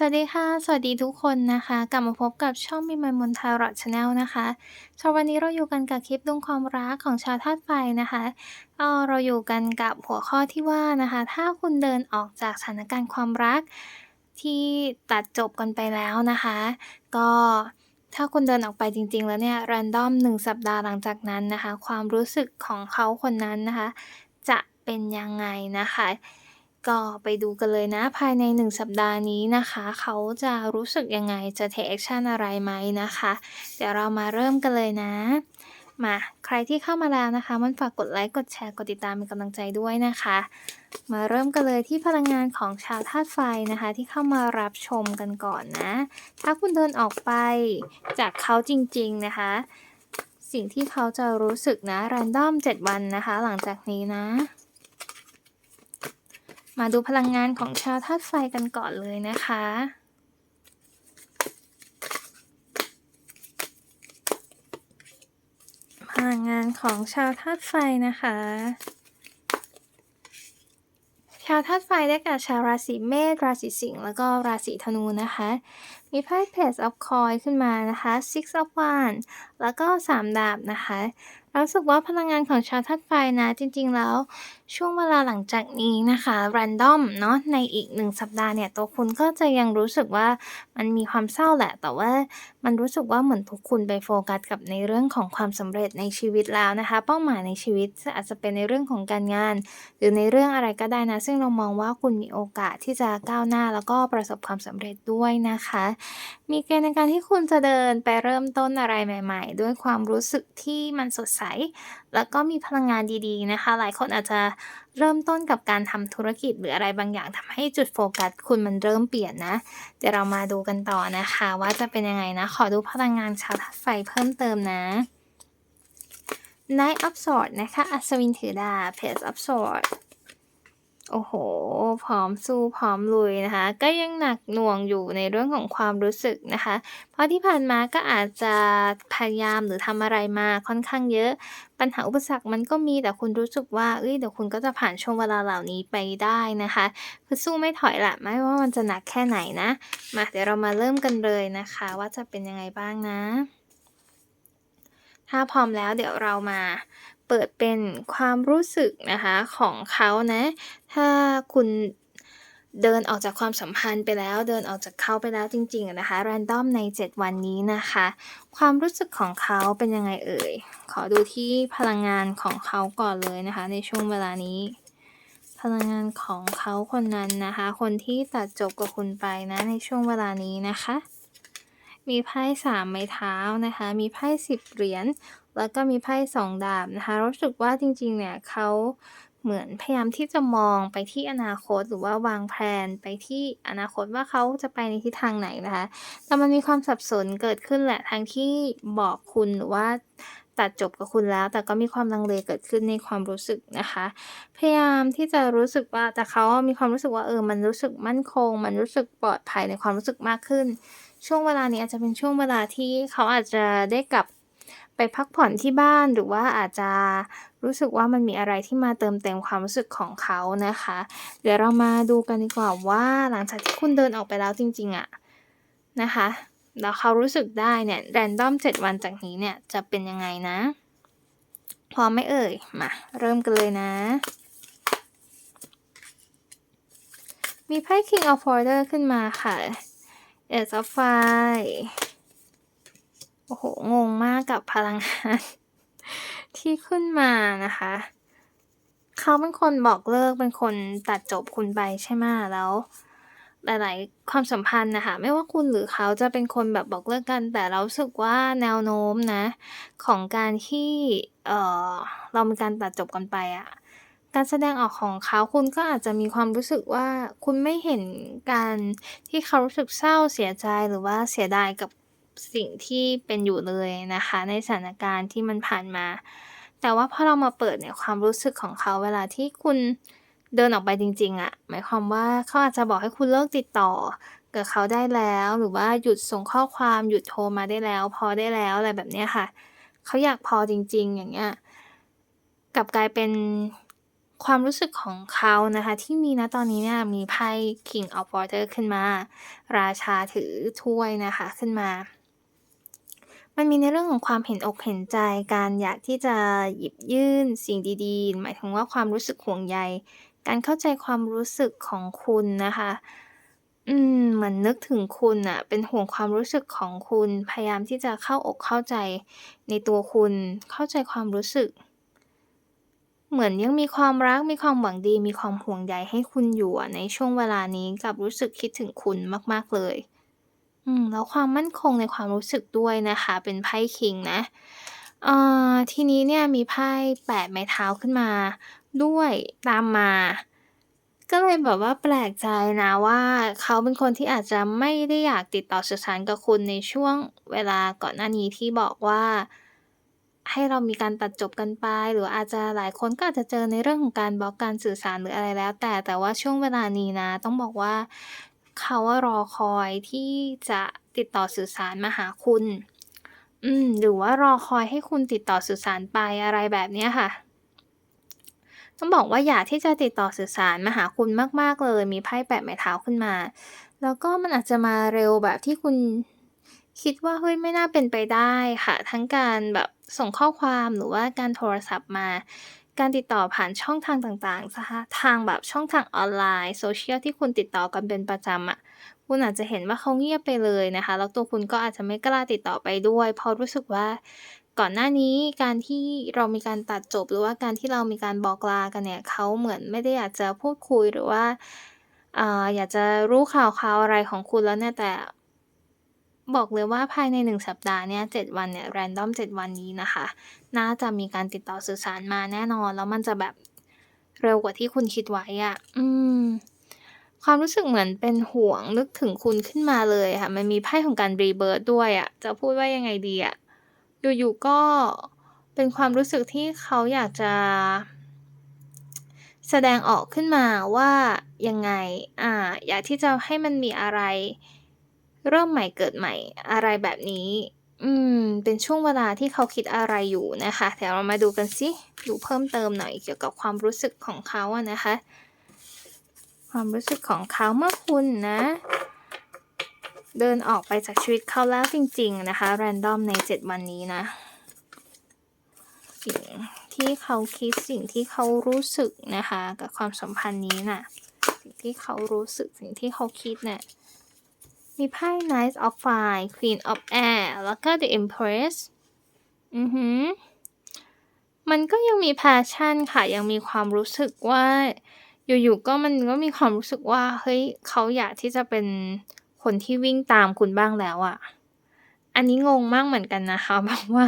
สวัสดีค่ะ สวัสดีทุกคนนะคะ กลับมาพบกับช่อง Be My Moon Tarot Channel นะคะสำหรับวันนี้เราอยู่กันกับคลิปดวงความรักของชาวธาตุไฟนะคะก็เราอยู่กันกับหัวข้อที่ว่านะคะ ถ้าคุณเดินออกจากสถานการณ์ความรักที่ตัดจบกันไปแล้วนะคะ ก็ถ้าคุณเดินออกไปจริง ๆ แล้วเนี่ยแรนดอม1สัปดาห์หลังจากนั้นนะคะ ความรู้สึกของเขาคนนั้นนะคะ จะเป็นยังไงนะคะ ก็ไปดูกันเลยนะภายใน 1 สัปดาห์นี้นะคะ เขาจะรู้สึกยังไงจะ take action อะไรไหมนะคะ เดี๋ยวเรามาเริ่มกันเลยนะ มาใครที่เข้ามาแล้วนะคะ มันฝากกดไลค์กดแชร์กดติดตามเป็นกำลังใจด้วยนะคะ มาเริ่มกันเลยที่พลังงานของชาวธาตุไฟนะคะ ที่เข้ามารับชมกันก่อนนะ ถ้าคุณเดินออกไปจากเขาจริง ๆนะคะ สิ่งที่เขาจะรู้สึกนะแรนดอม 7 วันนะคะ หลังจากนี้นะ มาดูพลังงานของชาวธาตุไฟกันก่อนเลยนะคะ พลังงานของชาวธาตุไฟนะคะ ชาวธาตุไฟได้แก่ชาวราศีเมษ ราศีสิงห์ แล้วก็ราศีธนูนะคะ มีไพ่ Page of Coins ขึ้นมานะคะ Six of Wands แล้วก็ 3 ดาบนะคะ รู้สึกว่าพลังงานของชาวธาตุไฟนะ จริงๆแล้ว ช่วงเวลาหลังจากนี้นะคะ random เนาะในอีก1สัปดาห์เนี่ยตัวคุณก็จะยังรู้สึกว่ามันมีความเศร้าแหละ แต่ว่ามันรู้สึกว่าเหมือนทุกคุณไปโฟกัสกับในเรื่องของความสำเร็จในชีวิตแล้วนะคะ เป้าหมายในชีวิตอาจจะเป็นในเรื่องของการงาน หรือในเรื่องอะไรก็ได้นะ ซึ่งเรามองว่าคุณมีโอกาสที่จะก้าวหน้าแล้วก็ประสบความสำเร็จด้วยนะคะ มีเกณฑ์ในการที่คุณจะเดินไปเริ่มต้นอะไรใหม่ ๆ ด้วยความรู้สึกที่มันสดใสแล้วก็มีพลังงานดีๆนะคะ หลายคนอาจจะเริ่มต้นกับการทำธุรกิจหรืออะไรบางอย่างทำให้จุดโฟกัสคุณมันเริ่มเปลี่ยนนะ เดี๋ยวเรามาดูกันต่อนะคะ ว่าจะเป็นยังไงนะ ขอดูพลังงานชาวธาตุไฟเพิ่มเติมนะ Knight of Swords นะคะ อัศวินถือดาบ Page of Swords โอ้โห พร้อมสู้พร้อมลุยนะคะ ก็ยังหนักหน่วงอยู่ในเรื่องของความรู้สึกนะคะ เพราะที่ผ่านมาก็อาจจะพยายามหรือทำอะไรมาค่อนข้างเยอะ ปัญหาอุปสรรคมันก็มีแต่คุณรู้สึกว่าเอ้ยเดี๋ยวคุณก็จะผ่านช่วงเวลาเหล่านี้ไปได้นะคะ คือสู้ไม่ถอยละไม่ว่ามันจะหนักแค่ไหนนะมาเดี๋ยวเรามาเริ่มกันเลยนะคะ ว่าจะเป็นยังไงบ้างนะ ถ้าพร้อมแล้วเดี๋ยวเรามา เปิดเป็นความรู้สึกนะคะของเขานะ ถ้าคุณเดินออกจากความสัมพันธ์ไปแล้ว เดินออกจากเขาไปแล้วจริงๆนะคะแรนดอมใน 7 วันนี้นะคะ ความรู้สึกของเขาเป็นยังไงเอ่ย ขอดูที่พลังงานของเขาก่อนเลยนะคะ ในช่วงเวลานี้ พลังงานของเขาคนนั้นนะคะ คนที่ตัดจบกับคุณไปนะในช่วงเวลานี้นะคะ มีไพ่สามไม้เท้านะคะ มีไพ่สิบเหรียญ แล้วก็มีไพ่สองดาบนะคะ รู้สึกว่าจริงๆ เนี่ยเขาเหมือนพยายามที่จะมองไปที่อนาคตหรือว่าวางแผนไปที่อนาคตว่าเขาจะไปในทิศทางไหนนะคะ แต่มันมีความสับสนเกิดขึ้นแหละทั้งที่บอกคุณหรือว่าตัดจบกับคุณแล้ว แต่ก็มีความลังเลเกิดขึ้นในความรู้สึกนะคะ พยายามที่จะรู้สึกว่าแต่เขามีความรู้สึกว่าเออ มันรู้สึกมั่นคง มันรู้สึกปลอดภัยในความรู้สึกมากขึ้น ช่วงเวลานี้อาจจะเป็นช่วงเวลาที่เขาอาจจะได้กลับ ไปพักผ่อนที่บ้าน หรือว่าอาจจะรู้สึกว่ามันมีอะไรที่มาเติมเต็มความรู้สึกของเขานะคะ เดี๋ยวเรามาดูกันดีกว่าว่าหลังจากที่คุณเดินออกไปแล้วจริง ๆอะนะคะ แล้วเขารู้สึกได้เนี่ยแรนดอม 7 วันจากนี้เนี่ยจะเป็นยังไงนะพร้อมไหมเอ่ย มา เริ่มกันเลยนะ มีไพ่ King of Order ขึ้นมาค่ะ Ace of Fire โอ้โห งงมากกับพลังงานที่ขึ้นมานะคะ เขาเป็นคนบอกเลิกเป็นคนตัดจบคุณไปใช่ไหมแล้วหลายๆความสัมพันธ์นะคะ ไม่ว่าคุณหรือเขาจะเป็นคนแบบบอกเลิกกัน แต่เราสึกว่าแนวโน้มนะ ของการที่เออเรามีการตัดจบกันไปอะการแสดงออกของเขาคุณก็อาจจะมีความรู้สึกว่าคุณไม่เห็นการที่เขารู้สึกเศร้าเสียใจหรือว่าเสียดายกับ สิ่งที่เป็นอยู่เลยนะคะ ในสถานการณ์ที่มันผ่านมา แต่ว่าพอเรามาเปิดเนี่ยความรู้สึกของเขาเวลาที่คุณเดินออกไปจริงๆอะหมายความว่าเขาอาจจะบอกให้คุณเลิกติดต่อกับเขาได้แล้ว หรือว่าหยุดส่งข้อความหยุดโทรมาได้แล้ว พอได้แล้วอะไรแบบนี้ค่ะ เขาอยากพอจริง ๆ อย่างเงี้ยกลับกลายเป็นความรู้สึกของเขานะคะ ที่มีณตอนนี้เนี่ยมีไพ่ King of Water ขึ้นมา ราชาถือถ้วยนะคะขึ้นมา มันมีในเรื่องของความเห็นอกเห็นใจ การอยากที่จะหยิบยื่นสิ่งดี ๆ หมายถึงว่าความรู้สึกห่วงใย การเข้าใจความรู้สึกของคุณนะคะ อืมเหมือนนึกถึงคุณน่ะเป็นห่วงความรู้สึกของคุณ พยายามที่จะเข้าอกเข้าใจในตัวคุณ เข้าใจความรู้สึก เหมือนยังมีความรัก มีความหวังดี มีความห่วงใยให้คุณอยู่อะในช่วงเวลานี้กับรู้สึกคิดถึงคุณมาก ๆ เลย อืม แล้วความมั่นคงในความรู้สึกด้วยนะคะ เป็นไพ่ King นะ เอ่อ ทีนี้เนี่ยมีไพ่ 8 ไม้เท้าขึ้นมาด้วยตามมา ก็เลยแบบว่าแปลกใจนะว่า เขาเป็นคนที่อาจจะไม่ได้อยากติดต่อสื่อสารกับคุณในช่วงเวลาก่อนหน้านี้ที่บอกว่า ให้เรามีการตัดจบกันไป หรืออาจจะหลายคนก็อาจจะเจอในเรื่องของการบล็อกการสื่อสารหรืออะไรแล้ว แต่แต่ว่าช่วงเวลานี้นะ ต้องบอกว่า เขาอะรอคอยที่จะติดต่อสื่อสารมาหาคุณ อืม หรือว่ารอคอยให้คุณติดต่อสื่อสารไปอะไรแบบเนี้ยค่ะ ต้องบอกว่าอยากที่จะติดต่อสื่อสารมาหาคุณมาก ๆ เลย มีไพ่8ไม้เท้าขึ้นมา แล้วก็มันอาจจะมาเร็วแบบที่คุณคิดว่าเฮ้ยไม่น่าเป็นไปได้ค่ะ ทั้งการแบบส่งข้อความหรือว่าการโทรศัพท์มา การติดต่อผ่านช่องทางต่างๆนะคะทางแบบช่องทางออนไลน์ Social ที่คุณติดต่อกันเป็นประจำอะคุณอาจจะเห็นว่าเขาเงียบไปเลยนะคะ แล้วตัวคุณก็อาจจะไม่กล้าติดต่อไปด้วย เพราะรู้สึกว่าก่อนหน้านี้การที่เรามีการตัดจบหรือว่าการที่เรามีการบอกลากันเนี่ยเขาเหมือนไม่ได้อยากจะพูดคุยหรือว่าอ่าอยากจะรู้ข่าวคราวอะไรของคุณแล้วเนี่ยแต่ บอกเลยว่าภายใน 1 สัปดาห์เนี่ย7วันเนี่ยแรนดอม7 วันนี้นะคะ น่าจะมีการติดต่อสื่อสารมาแน่นอน แล้วมันจะแบบเร็วกว่าที่คุณคิดไว้อะอืม ความรู้สึกเหมือนเป็นห่วงนึกถึงคุณขึ้นมาเลยค่ะ มันมีไพ่ของการ rebirth ด้วยอะจะพูดว่ายังไงดีอะ อยู่ๆก็เป็นความรู้สึกที่เขาอยากจะ แสดงออกขึ้นมาว่ายังไง อ่า อยากที่จะให้มันมีอะไร เริ่มใหม่เกิดใหม่อะไรแบบนี้ อืม เป็นช่วงเวลาที่เขาคิดอะไรอยู่นะคะเดี๋ยวเรามาดูกันสิดูเพิ่มเติมหน่อยเกี่ยวกับความรู้สึกของเขาอะนะคะ ความรู้สึกของเขาเมื่อคุณนะ เดินออกไปจากชีวิตเขาแล้วจริง ๆ นะคะ แรนดอมใน 7 วันนี้นะสิ่งที่เขาคิดสิ่งที่เขารู้สึกนะคะ กับความสัมพันธ์นี้น่ะ สิ่งที่เขารู้สึกสิ่งที่เขาคิดเนี่ย มีไพ่ Knight of Fire Queen of Air แล้วก็ The Empress อือฮึมันก็ยังมี passion ค่ะ ยังมีความรู้สึกว่า อยู่ๆก็มันก็มีความรู้สึกว่า เฮ้ยเขาอยากที่จะเป็นคนที่วิ่งตามคุณบ้างแล้วอะอันนี้งงมากเหมือนกันนะคะแบบว่า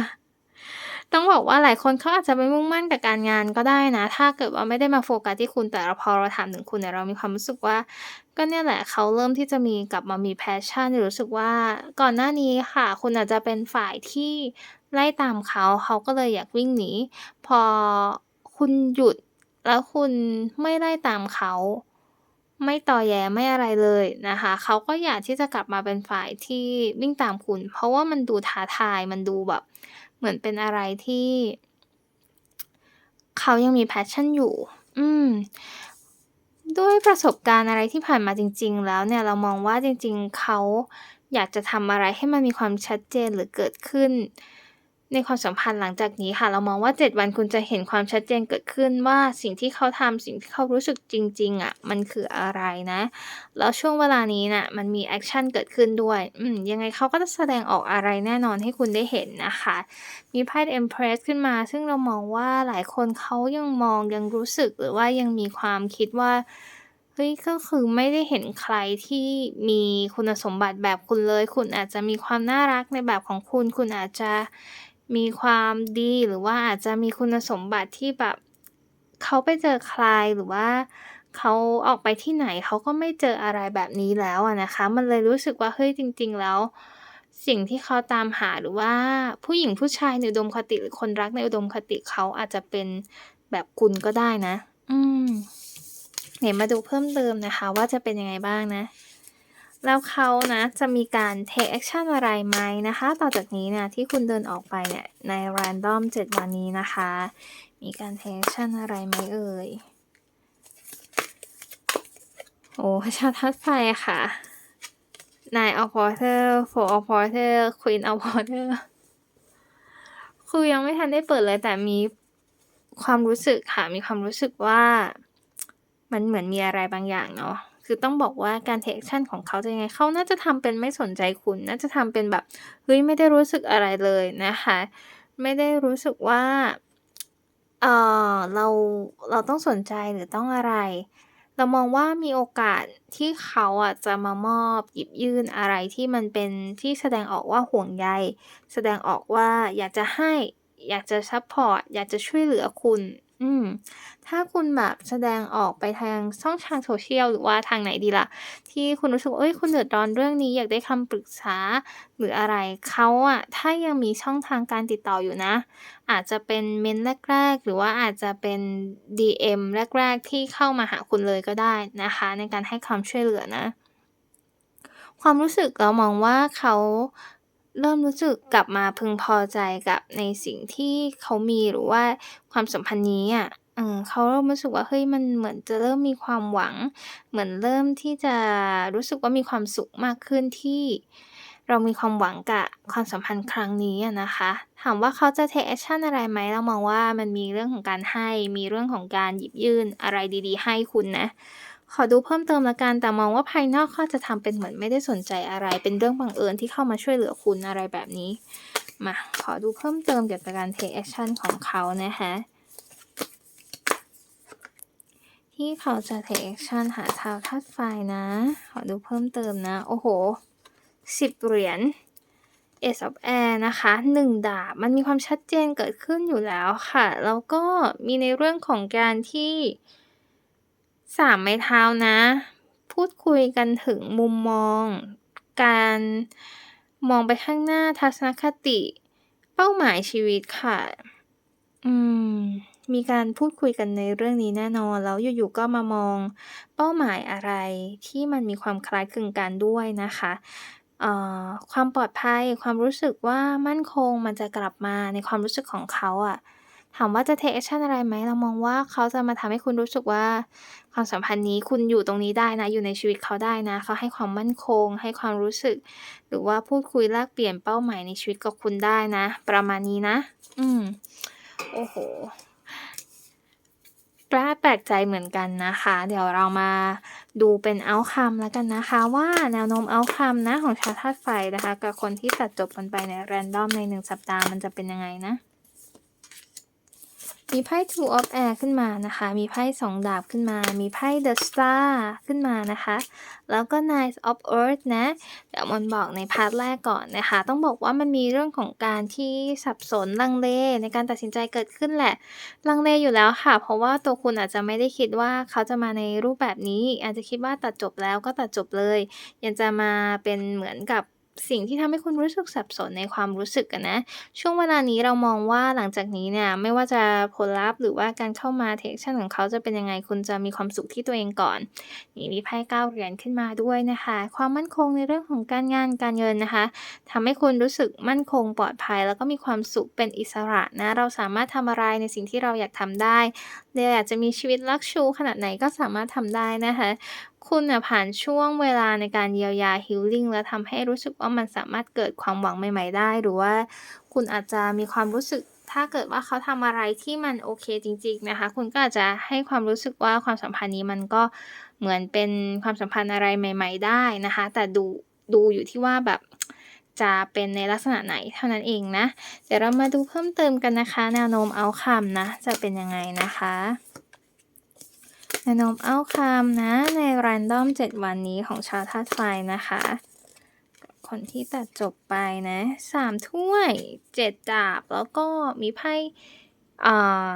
ต้องบอกว่าหลายคนเขาอาจจะไปมุ่งมั่นกับการงานก็ได้นะ ถ้าเกิดว่าไม่ได้มาโฟกัสที่คุณ แต่พอเราถามถึงคุณเนี่ยเรามีความรู้สึกว่า ก็เนี่ยแหละเขาเริ่มที่จะมีกลับมามี passion รู้สึกว่าก่อนหน้านี้ค่ะ คุณอาจจะเป็นฝ่ายที่ไล่ตามเขาเขาก็เลยอยากวิ่งหนี พอคุณหยุดแล้วคุณไม่ไล่ตามเขา ไม่ต่อแย่ไม่อะไรเลยนะคะ เขาก็อยากที่จะกลับมาเป็นฝ่ายที่วิ่งตามคุณ เพราะว่ามันดูท้าทายมันดูแบบ เหมือนเป็นอะไรที่ เขายังมีแพชชั่นอยู่ อืม ด้วยประสบการณ์อะไรที่ผ่านมาจริง ๆ แล้วเนี่ยเรามองว่าจริง ๆ เขาอยากจะทำอะไรให้มันมีความชัดเจนหรือเกิดขึ้น ในความสัมพันธ์หลังจากนี้ค่ะ เรามองว่า 7 วันคุณจะเห็นความชัดเจนเกิดขึ้นว่าสิ่งที่เขาทำสิ่งที่เขารู้สึกจริง ๆอะมันคืออะไรนะ แล้วช่วงเวลานี้น่ะมันมีแอกชันเกิดขึ้นด้วย อืมยังไงเขาก็จะแสดงออกอะไรแน่นอนให้คุณได้เห็นนะคะ มีไพ่ The Empress ขึ้นมา ซึ่งเรามองว่าหลายคนเขายังมองยังรู้สึกหรือว่ายังมีความคิดว่าเฮ้ยก็คือไม่ได้เห็นใครที่มีคุณสมบัติแบบคุณเลย คุณอาจจะมีความน่ารักในแบบของคุณ คุณอาจจะ มีความดีหรือว่าอาจจะมีคุณสมบัติที่แบบ เขาไปเจอใครหรือว่าเขาออกไปที่ไหนเขาก็ไม่เจออะไรแบบนี้แล้วอะนะคะ มันเลยรู้สึกว่าเฮ้ยจริง ๆ แล้ว สิ่งที่เขาตามหาหรือว่าผู้หญิงผู้ชายในอุดมคติหรือคนรักในอุดมคติเขาอาจจะเป็นแบบคุณก็ได้นะ อืมเดี๋ยวมาดูเพิ่มเติมนะคะ ว่าจะเป็นยังไงบ้างนะ แล้วเขานะจะมีการ take action อะไรไหมนะคะ ต่อจากนี้เนี่ยที่คุณเดินออกไปเนี่ยในแรนดอม7วันนี้นะคะ มีการ take action อะไรไหมเอ่ย?โอ้ชาวธาตุไฟค่ะ Nine of Water Four of Water Queen of Water คือยังไม่ทันได้เปิดเลยแต่มีความรู้สึกค่ะ มีความรู้สึกว่า มันเหมือนมีอะไรบางอย่างเนาะ คือต้องบอกว่าการ take action ของเขาจะยังไงเขาน่าจะทำเป็นไม่สนใจคุณ น่าจะทำเป็นแบบเฮ้ยไม่ได้รู้สึกอะไรเลยนะคะ ไม่ได้รู้สึกว่าเอ่อเราเราต้องสนใจหรือต้องอะไร เรามองว่ามีโอกาสที่เขาอะจะมามอบหยิบยื่นอะไรที่มันเป็นที่แสดงออกว่าห่วงใยแสดงออกว่าอยากจะให้อยากจะซัปพอร์ตอยากจะช่วยเหลือคุณ อืม ถ้าคุณแบบแสดงออกไปทางช่องทาง social หรือว่าทางไหนดีล่ะ ที่คุณรู้สึกว่า เฮ้ย คุณเดือดร้อนเรื่องนี้ อยากได้คำปรึกษา หรืออะไร เขาอะ ถ้ายังมีช่องทางการติดต่ออยู่นะ อาจจะเป็นเมนต์แรก ๆ หรือว่าอาจจะเป็น DM แรก ๆ ที่เข้ามาหาคุณเลยก็ได้นะคะ ในการให้ความช่วยเหลือนะ ความรู้สึกเรามองว่าเขา เริ่มรู้สึกกลับมาพึงพอใจกับในสิ่งที่เขามีหรือว่าความสัมพันธ์นี้อะเออเขาเริ่มรู้สึกว่าเฮ้ยมันเหมือนจะเริ่มมีความหวัง เหมือนเริ่มที่จะรู้สึกว่ามีความสุขมากขึ้นที่เรามีความหวังกับความสัมพันธ์ครั้งนี้นะคะ ถามว่าเขาจะ take action อะไรไหมเรามองว่ามันมีเรื่องของการให้ มีเรื่องของการหยิบยื่นอะไรดี ๆ ให้คุณนะ ขอดูเพิ่มเติมล้วกันแต่มองว่าภายนอกเขาจะทำเป็นเหมือนไม่ได้สนใจอะไร เป็นเรื่องบังเอิญที่เข้ามาช่วยเหลือคุณอะไรแบบนี้ มาขอดูเพิ่มเติมเกี่ยวกับการ take action ของเขานะคะที่เขาจะ take action หาชาวธาตุไฟนะ ขอดูเพิ่มเติมนะ โอ้โฮ10เหรียญ Ace of Air นะคะ1ดาบมันมีความชัดเจนเกิดขึ้นอยู่แล้วค่ะ แล้วก็มีในเรื่องของการที่ 3ไม้เท้านะ พูดคุยกันถึงมุมมอง การมองไปข้างหน้าทัศนคติ เป้าหมายชีวิตค่ะ อืม มีการพูดคุยกันในเรื่องนี้แน่นอน แล้วอยู่ๆก็มามองเป้าหมายอะไรที่มันมีความคล้ายคลึงกันด้วยนะคะเอ่อความปลอดภัยความรู้สึกว่ามั่นคงมันจะกลับมาในความรู้สึกของเขาอะ ถามว่าจะ take action อะไรไหมเรามองว่าเขาจะมาทำให้คุณรู้สึกว่า ความสัมพันธ์นี้คุณอยู่ตรงนี้ได้นะ อยู่ในชีวิตเขาได้นะ เขาให้ความมั่นคง ให้ความรู้สึก หรือว่าพูดคุยแลกเปลี่ยนเป้าหมายในชีวิตกับคุณได้นะ ประมาณนี้นะ อืมโอ้โฮกล้าแปลกใจเหมือนกันนะคะ เดี๋ยวเรามาดูเป็น outcome แล้วกันนะคะ ว่าแนวโน้ม outcome นะของชาธาตุไฟนะคะ กับคนที่ตัดจบกันไปใน random ใน1สัปดาห์มันจะเป็นยังไงนะ มีไพ่ Two of Air ขึ้นมานะคะ มีไพ่2ดาบขึ้นมา มีไพ่ The Star ขึ้นมานะคะ แล้วก็ Knight of Earth นะ เดี๋ยวมันบอกในพาร์ตแรกก่อนนะคะ ต้องบอกว่ามันมีเรื่องของการที่สับสนลังเลในการตัดสินใจเกิดขึ้นแหละ ลังเลอยู่แล้วค่ะ เพราะว่าตัวคุณอาจจะไม่ได้คิดว่าเขาจะมาในรูปแบบนี้ อาจจะคิดว่าตัดจบแล้วก็ตัดจบเลย ยังจะมาเป็นเหมือนกับ สิ่งที่ทำให้คุณรู้สึกสับสนในความรู้สึกอะนนะ ช่วงเวลานี้เรามองว่าหลังจากนี้เนี่ยไม่ว่าจะผลลัพธ์หรือว่าการเข้ามา take action ของเขาจะเป็นยังไงคุณจะมีความสุขที่ตัวเองก่อน นี่มีไพ่9เหรียญขึ้นมาด้วยนะคะ ความมั่นคงในเรื่องของการงานการเงินนะคะทำให้คุณรู้สึกมั่นคงปลอดภัย แล้วก็มีความสุขเป็นอิสระนะเราสามารถทำอะไรในสิ่งที่เราอยากทำได้เราอยากจะมีชีวิต luxury ขนาดไหนก็สามารถทำได้นะคะ คุณน่ะผ่านช่วงเวลาในการเยียวยา healing แล้วทำให้รู้สึกว่ามันสามารถเกิดความหวังใหม่ ๆ ได้ หรือว่าคุณอาจจะมีความรู้สึก ถ้าเกิดว่าเขาทำอะไรที่มันโอเคจริง ๆ นะคะ คุณก็อาจจะให้ความรู้สึกว่าความสัมพันธ์นี้มันก็เหมือนเป็นความสัมพันธ์อะไรใหม่ ๆ ได้นะคะ แต่ดูดูอยู่ที่ว่าแบบจะเป็นในลักษณะไหนเท่านั้นเองนะ เดี๋ยวเรามาดูเพิ่มเติมกันนะคะ แนวโน้ม outcome นะ จะเป็นยังไงนะคะ แนวโน้ม outcome นะในแรนดอม 7 วันนี้ของชาวธาตุไฟนะคะ คนที่ตัดจบไปนะ3ถ้วย7ดาบ แล้วก็มีไพ่ อ่า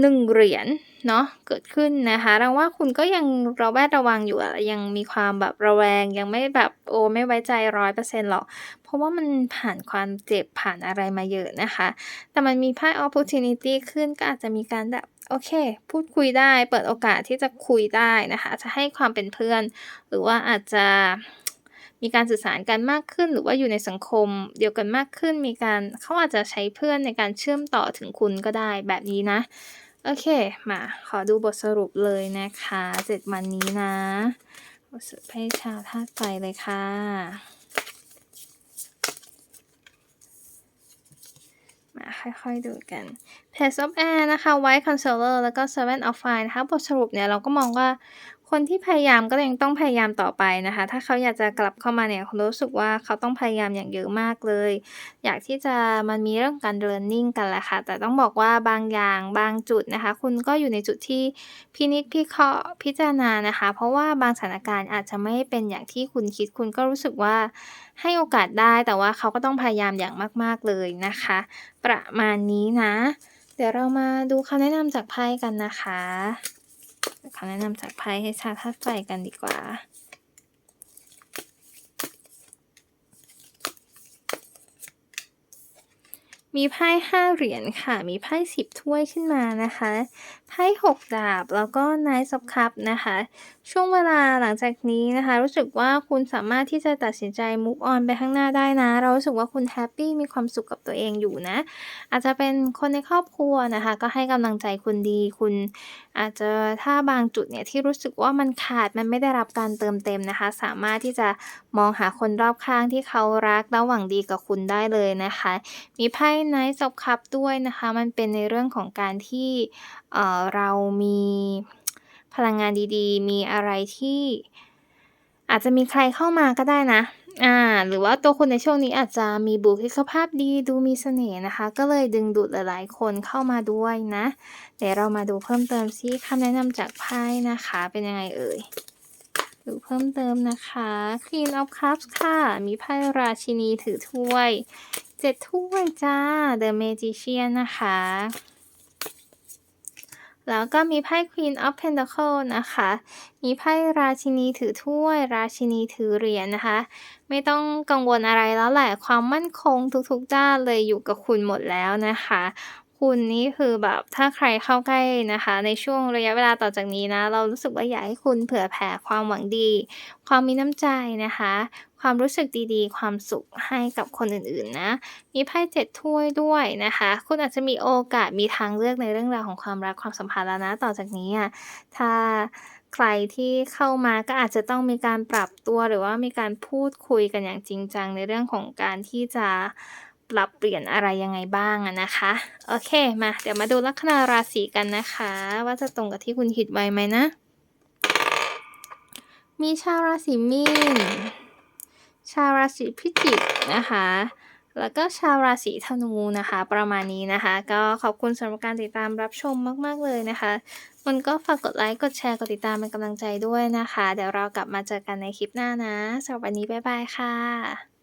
1เหรียญเนาะเกิดขึ้นนะคะเราว่าคุณก็ยังระแวดระวังอยู่อะยังมีความแบบระแวงยังไม่แบบโอ้ไม่ไว้ใจ100%หรอก เพราะว่ามันผ่านความเจ็บผ่านอะไรมาเยอะนะคะ แต่มันมีไพ่ opportunity ขึ้นก็อาจจะมีการแบบโอเค พูดคุยได้เปิดโอกาสที่จะคุยได้นะคะ จะให้ความเป็นเพื่อน หรือว่าอาจจะ มีการสื่อสารกันมากขึ้น หรือว่าอยู่ในสังคม เดียวกันมากขึ้น มีการเขาอาจจะใช้เพื่อนในการเชื่อมต่อถึงคุณก็ได้แบบนี้นะ โอเค มาขอดูบทสรุปเลยนะคะ7วันนี้นะรู้สึกให้ชาวธาตุไฟเลยค่ะมาค่อยๆดูกัน Page of Air นะคะ White Consoler แล้วก็ Seven of Fire นะคะ บทสรุปเนี่ยเราก็มองว่า คนที่พยายามก็ยังต้องพยายามต่อไปนะคะ ถ้าเขาอยากจะกลับเข้ามาเนี่ยคุณรู้สึกว่าเขาต้องพยายามอย่างเยอะมากเลย อยากที่จะมันมีเรื่องการ learning กันแหละค่ะ แต่ต้องบอกว่าบางอย่างบางจุดนะคะ คุณก็อยู่ในจุดที่พินิจพิเคราะห์พิจารณานะคะ เพราะว่าบางสถานการณ์อาจจะไม่เป็นอย่างที่คุณคิด คุณก็รู้สึกว่าให้โอกาสได้ แต่ว่าเขาก็ต้องพยายามอย่างมาก ๆเลยนะคะ ประมาณนี้นะ เดี๋ยวเรามาดูคำแนะนำจากไพ่กันนะคะ คำแนะนำจากไพ่ให้ชาวธาตุไฟกันดีกว่า มีไพ่ห้าเหรียญค่ะ มีไพ่สิบถ้วยขึ้นมานะคะ ไพ่หกดาบ แล้วก็นายสับคับนะคะ ช่วงเวลาหลังจากนี้นะคะ รู้สึกว่าคุณสามารถที่จะตัดสินใจ move on ไปข้างหน้าได้นะ เรารู้สึกว่าคุณแฮปปี้มีความสุขกับตัวเองอยู่นะ อาจจะเป็นคนในครอบครัวนะคะ ก็ให้กำลังใจคุณดี คุณอาจจะถ้าบางจุดเนี่ยที่รู้สึกว่ามันขาดมันไม่ได้รับการเติมเต็มนะคะ สามารถที่จะมองหาคนรอบข้างที่เขารักและหวังดีกับคุณได้เลยนะคะ มีไพ่ Knight of Cups ด้วยนะคะ มันเป็นในเรื่องของการที่เออเรามี พลังงานดีๆ มีอะไรที่ อาจจะมีใครเข้ามาก็ได้นะ อ่า หรือว่าตัวคุณในช่วงนี้อาจจะมีบุคลิกภาพดีดูมีเสน่ห์นะคะ ก็เลยดึงดูดหลายๆ คนเข้ามาด้วยนะ เดี๋ยวเรามาดูเพิ่มเติมซิคำแนะนำจากไพ่นะคะ เป็นยังไงเอ่ยดูเพิ่มเติมนะคะ Queen of Cups ค่ะ มีไพ่ราชินีถือถ้วย7ถ้วยจ้า The Magician นะคะ แล้วก็มีไพ่ Queen of Pentacles นะคะ มีไพ่ราชินีถือถ้วย ราชินีถือเหรียญนะคะ ไม่ต้องกังวลอะไรแล้วแหละ ความมั่นคงทุกๆด้านเลยอยู่กับคุณหมดแล้วนะคะ คุณนี่คือแบบถ้าใครเข้าใกล้นะคะ ในช่วงระยะเวลาต่อจากนี้นะ เรารู้สึกว่าอยากให้คุณเผื่อแผ่ความหวังดี ความมีน้ำใจนะคะ ความรู้สึกดีๆ ความสุขให้กับคนอื่นๆนะ มีไพ่7ถ้วยด้วยนะคะ คุณอาจจะมีโอกาสมีทางเลือกในเรื่องราวของความรักความสัมพันธ์แล้วนะต่อจากนี้อะถ้าใครที่เข้ามาก็อาจจะต้องมีการปรับตัวหรือว่ามีการพูดคุยกันอย่างจริงจังในเรื่องของการที่จะ ปรับเปลี่ยนอะไรยังไงบ้างอะนะคะ โอเคมาเดี๋ยวมาดูลัคนาราศีกันนะคะ ว่าจะตรงกับที่คุณคิดไว้ไหมนะ มีชาวราศีมีนชาวราศีพิจิกนะคะ แล้วก็ชาวราศีธนูนะคะ ประมาณนี้นะคะ ก็ขอบคุณสำหรับการติดตามรับชมมาก ๆ เลยนะคะ มันก็ฝากกดไลค์ กดแชร์ กดติดตามเป็นกำลังใจด้วยนะคะ เดี๋ยวเรากลับมาเจอกันในคลิปหน้านะสำหรับวันนี้บ๊ายบายค่ะ